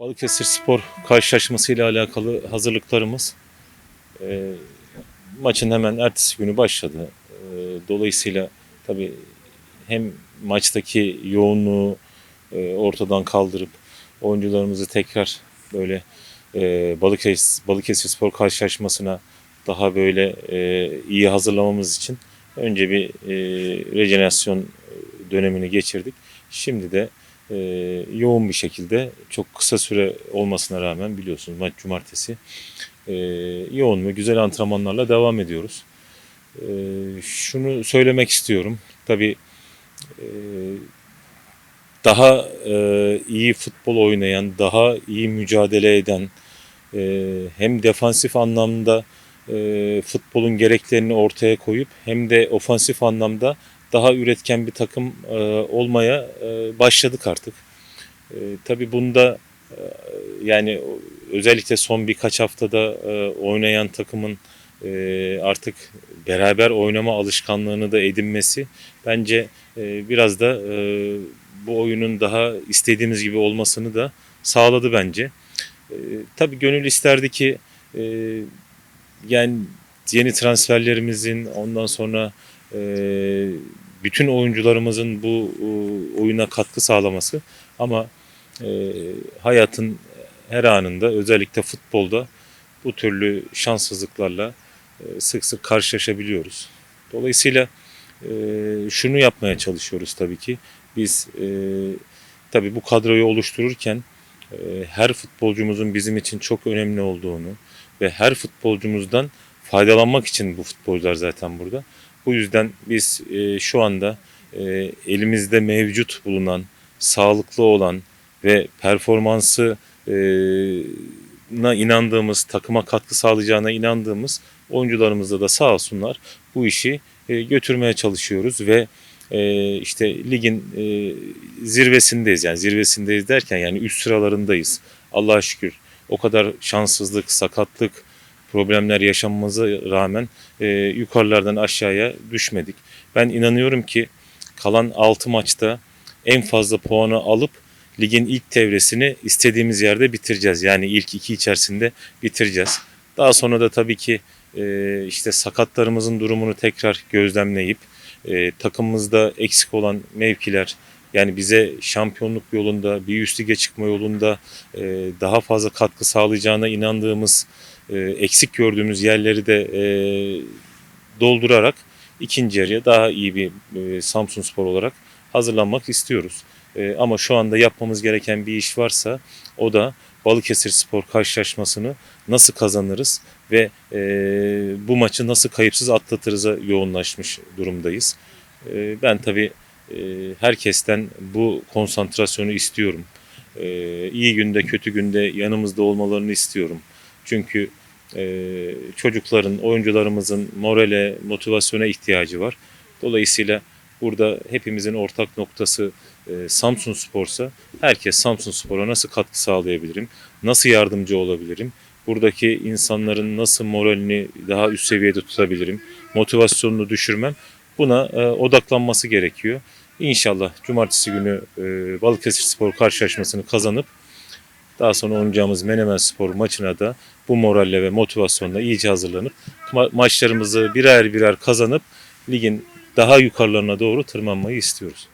Balıkesir Spor karşılaşmasıyla alakalı hazırlıklarımız e, maçın hemen ertesi günü başladı. E, dolayısıyla tabii hem maçtaki yoğunluğu e, ortadan kaldırıp oyuncularımızı tekrar böyle e, Balıkesir, Balıkesir Spor karşılaşmasına daha böyle e, iyi hazırlamamız için önce bir e, rejenerasyon dönemini geçirdik. Şimdi de e, yoğun bir şekilde çok kısa süre olmasına rağmen biliyorsunuz maç cumartesi e, yoğun ve güzel antrenmanlarla devam ediyoruz. E, şunu söylemek istiyorum. Tabii e, daha e, iyi futbol oynayan, daha iyi mücadele eden, e, hem defansif anlamda e, futbolun gereklerini ortaya koyup hem de ofansif anlamda daha üretken bir takım e, olmaya e, başladık artık. E, tabii bunda e, yani özellikle son birkaç haftada e, oynayan takımın e, artık beraber oynama alışkanlığını da edinmesi bence e, biraz da e, bu oyunun daha istediğimiz gibi olmasını da sağladı bence. E, tabii gönül isterdi ki e, yani yeni transferlerimizin ondan sonra e, bütün oyuncularımızın bu e, oyuna katkı sağlaması ama e, hayatın her anında özellikle futbolda bu türlü şanssızlıklarla e, sık sık karşılaşabiliyoruz. Dolayısıyla e, şunu yapmaya çalışıyoruz tabii ki. Biz tabii bu kadroyu oluştururken her futbolcumuzun bizim için çok önemli olduğunu ve her futbolcumuzdan faydalanmak için bu futbolcular zaten burada. Bu yüzden biz e, şu anda e, elimizde mevcut bulunan, sağlıklı olan ve performansı e, na inandığımız, takıma katkı sağlayacağına inandığımız oyuncularımızla da sağ olsunlar bu işi e, götürmeye çalışıyoruz ve e, işte ligin e, zirvesindeyiz yani zirvesindeyiz derken yani üst sıralarındayız. Allah'a şükür o kadar şanssızlık, sakatlık, problemler yaşanmamıza rağmen e, yukarılardan aşağıya düşmedik. Ben inanıyorum ki kalan 6 maçta en fazla puanı alıp ligin ilk devresini istediğimiz yerde bitireceğiz. Yani ilk iki içerisinde bitireceğiz. Daha sonra da tabii ki e, işte sakatlarımızın durumunu tekrar gözlemleyip e, takımımızda eksik olan mevkiler yani bize şampiyonluk yolunda bir üst lige çıkma yolunda e, daha fazla katkı sağlayacağına inandığımız eksik gördüğümüz yerleri de e, doldurarak ikinci yarıya daha iyi bir e, Samsun Spor olarak hazırlanmak istiyoruz. E, ama şu anda yapmamız gereken bir iş varsa o da Balıkesir Spor karşılaşmasını nasıl kazanırız ve e, bu maçı nasıl kayıpsız atlatırız'a yoğunlaşmış durumdayız. E, ben tabii e, herkesten bu konsantrasyonu istiyorum. E, iyi günde kötü günde yanımızda olmalarını istiyorum. Çünkü e, çocukların, oyuncularımızın morale, motivasyona ihtiyacı var. Dolayısıyla burada hepimizin ortak noktası e, Samsun Spor'sa herkes Samsun Spor'a nasıl katkı sağlayabilirim, nasıl yardımcı olabilirim, buradaki insanların nasıl moralini daha üst seviyede tutabilirim, motivasyonunu düşürmem buna e, odaklanması gerekiyor. İnşallah cumartesi günü e, Balıkesir Spor karşılaşmasını kazanıp daha sonra oynayacağımız Menemen Spor maçına da bu moralle ve motivasyonla iyice hazırlanıp ma- maçlarımızı birer birer kazanıp ligin daha yukarılarına doğru tırmanmayı istiyoruz.